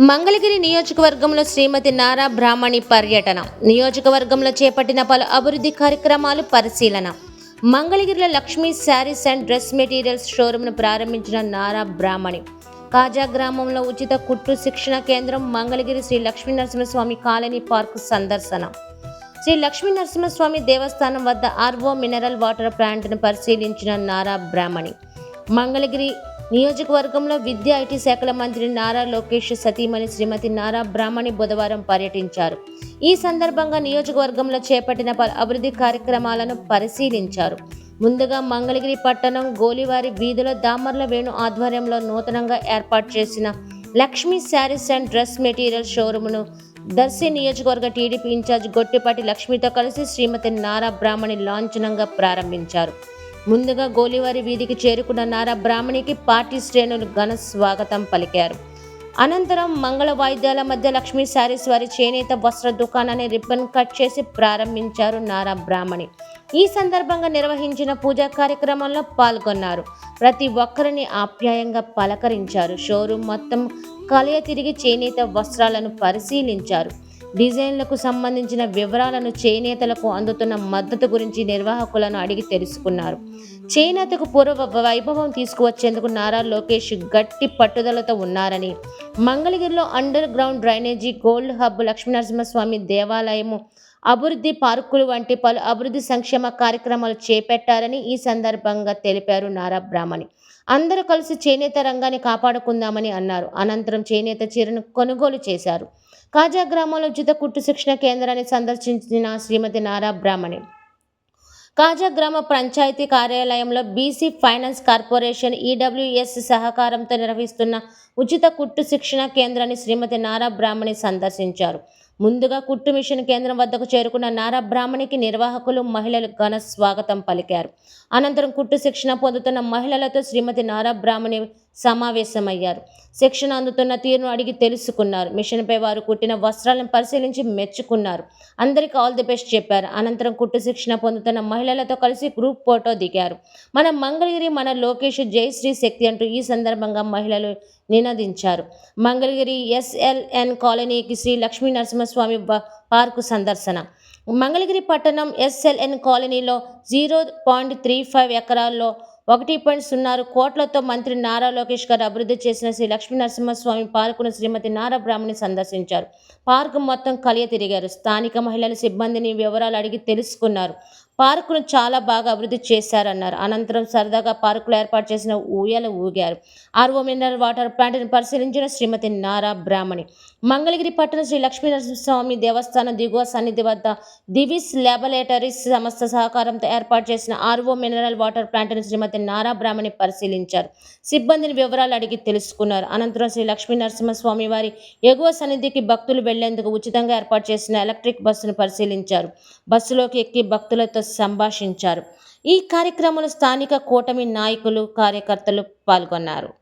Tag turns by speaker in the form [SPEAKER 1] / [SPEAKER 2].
[SPEAKER 1] మంగళగిరి నియోజకవర్గంలో శ్రీమతి నారా బ్రాహ్మణి పర్యటన. నియోజకవర్గంలో చేపట్టిన పలు అభివృద్ధి కార్యక్రమాలు పరిశీలన. మంగళగిరిలో Lakshmi saris and dress materials షోరూమ్ను ప్రారంభించిన నారా బ్రాహ్మణి. కాజా గ్రామంలో ఉచిత కుట్టు శిక్షణ కేంద్రం మంగళగిరి శ్రీ లక్ష్మీ నరసింహస్వామి కాలనీ పార్క్ సందర్శన. శ్రీ లక్ష్మీ నరసింహస్వామి దేవస్థానం వద్ద ఆర్వో మినరల్ వాటర్ ప్లాంట్ను పరిశీలించిన నారా బ్రాహ్మణి. మంగళగిరి నియోజకవర్గంలో విద్యా ఐటీ శాఖల మంత్రి నారా లోకేష్ సతీమణి శ్రీమతి నారా బ్రాహ్మణి బుధవారం పర్యటించారు. ఈ సందర్భంగా నియోజకవర్గంలో చేపట్టిన పలు అభివృద్ధి కార్యక్రమాలను పరిశీలించారు. ముందుగా మంగళగిరి పట్టణం గోలివారి వీధిలో దామర్ల వేణు ఆధ్వర్యంలో నూతనంగా ఏర్పాటు చేసిన Lakshmi saris and dress material షోరూమ్ను Darsi నియోజకవర్గ టీడీపీ ఇన్ఛార్జ్ గొట్టిపాటి లక్ష్మితో కలిసి శ్రీమతి నారా బ్రాహ్మణి లాంఛనంగా ప్రారంభించారు. ముందుగా గోలివారి వీధికి చేరుకున్న నారా బ్రాహ్మణికి పార్టీ శ్రేణులు ఘన స్వాగతం పలికారు. అనంతరం మంగళ వాయిద్యాల మధ్య లక్ష్మీ శారీస్ వారి చేనేత వస్త్ర దుకాణాన్ని రిబ్బన్ కట్ చేసి ప్రారంభించారు నారా బ్రాహ్మణి. ఈ సందర్భంగా నిర్వహించిన పూజా కార్యక్రమంలో పాల్గొన్నారు. ప్రతి ఒక్కరిని ఆప్యాయంగా పలకరించారు. షోరూమ్ మొత్తం కలయ తిరిగి చేనేత వస్త్రాలను పరిశీలించారు. డిజైన్లకు సంబంధించిన వివరాలను చేనేతలకు అందుతున్న మద్దతు గురించి నిర్వాహకులను అడిగి తెలుసుకున్నారు. చేనేతకు పూర్వ వైభవం తీసుకువచ్చేందుకు నారా లోకేష్ గట్టి పట్టుదలతో ఉన్నారని మంగళగిరిలో underground drainage gold hub Lakshminarasimhaswamy దేవాలయము అభివృద్ధి పార్కులు వంటి పలు అభివృద్ధి సంక్షేమ కార్యక్రమాలు చేపట్టారని ఈ సందర్భంగా తెలిపారు నారా బ్రాహ్మణి. అందరూ కలిసి చేనేత రంగాన్ని కాపాడుకుందామని అన్నారు. అనంతరం చేనేత చీరను కొనుగోలు చేశారు. కాజా గ్రామంలో ఉచిత కుట్టు శిక్షణ కేంద్రాన్ని సందర్శించిన శ్రీమతి నారా బ్రాహ్మణి. కాజా గ్రామ పంచాయతీ కార్యాలయంలో బీసీ ఫైనాన్స్ కార్పొరేషన్ ఈడబ్ల్యూఎస్ సహకారంతో నిర్వహిస్తున్న ఉచిత కుట్టు శిక్షణ కేంద్రాన్ని శ్రీమతి నారా బ్రాహ్మణి సందర్శించారు. ముందుగా కుట్టు మిషన్ కేంద్రం వద్దకు చేరుకున్న నారా బ్రాహ్మణికి నిర్వాహకులు మహిళలు ఘన స్వాగతం పలికారు. అనంతరం కుట్టు శిక్షణ పొందుతున్న మహిళలతో శ్రీమతి నారా బ్రాహ్మణి సమావేశమయ్యారు. శిక్షణ అందుతున్న తీరును అడిగి తెలుసుకున్నారు. మిషన్పై వారు కుట్టిన వస్త్రాలను పరిశీలించి మెచ్చుకున్నారు. అందరికీ ఆల్ ది బెస్ట్ చెప్పారు. అనంతరం కుట్టు శిక్షణ పొందుతున్న మహిళలతో కలిసి గ్రూప్ ఫోటో దిగారు. మన మంగళగిరి మన లోకేష్ జయశ్రీ శక్తి అంటూ ఈ సందర్భంగా మహిళలు నినదించారు. మంగళగిరి ఎస్ఎల్ఎన్ కాలనీకి శ్రీ లక్ష్మీ నరసింహస్వామి పార్కు సందర్శన. మంగళగిరి పట్టణం ఎస్ఎల్ఎన్ కాలనీలో జీరో పాయింట్ త్రీ ఫైవ్ ఎకరాల్లో ఒకటి పాయింట్ సున్నారు కోట్లతో మంత్రి నారా లోకేష్ గారు అభివృద్ధి చేసిన శ్రీ లక్ష్మీ నరసింహస్వామి పార్కును శ్రీమతి నారా బ్రాహ్మణి సందర్శించారు. పార్కు మొత్తం కలియ తిరిగారు స్థానిక మహిళల సిబ్బందిని వివరాలు అడిగి తెలుసుకున్నారు. పార్కును చాలా బాగా అభివృద్ధి చేశారన్నారు. అనంతరం సరదాగా పార్కులో ఏర్పాటు చేసిన ఊయల ఊగారు. ఆర్వో మినరల్ వాటర్ ప్లాంట్ని పరిశీలించిన శ్రీమతి నారా బ్రాహ్మణి మంగళగిరి పట్టణ శ్రీ లక్ష్మీనరసింహస్వామి దేవస్థానం దిగువ సన్నిధి వద్ద దివిస్ ల్యాబొరేటరీస్ సంస్థ సహకారంతో ఏర్పాటు చేసిన ఆర్వో మినరల్ వాటర్ ప్లాంట్ను శ్రీమతి నారా బ్రాహ్మణి పరిశీలించారు. సిబ్బందిని వివరాలు అడిగి తెలుసుకున్నారు. అనంతరం శ్రీ లక్ష్మీనరసింహస్వామి వారి ఎగువ సన్నిధికి భక్తులు వెళ్ళేందుకు ఉచితంగా ఏర్పాటు చేసిన ఎలక్ట్రిక్ బస్సును పరిశీలించారు. బస్సులోకి ఎక్కి భక్తులతో సంభాషించారు. ఈ కార్యక్రమంలో స్థానిక కూటమి నాయకులు కార్యకర్తలు పాల్గొన్నారు.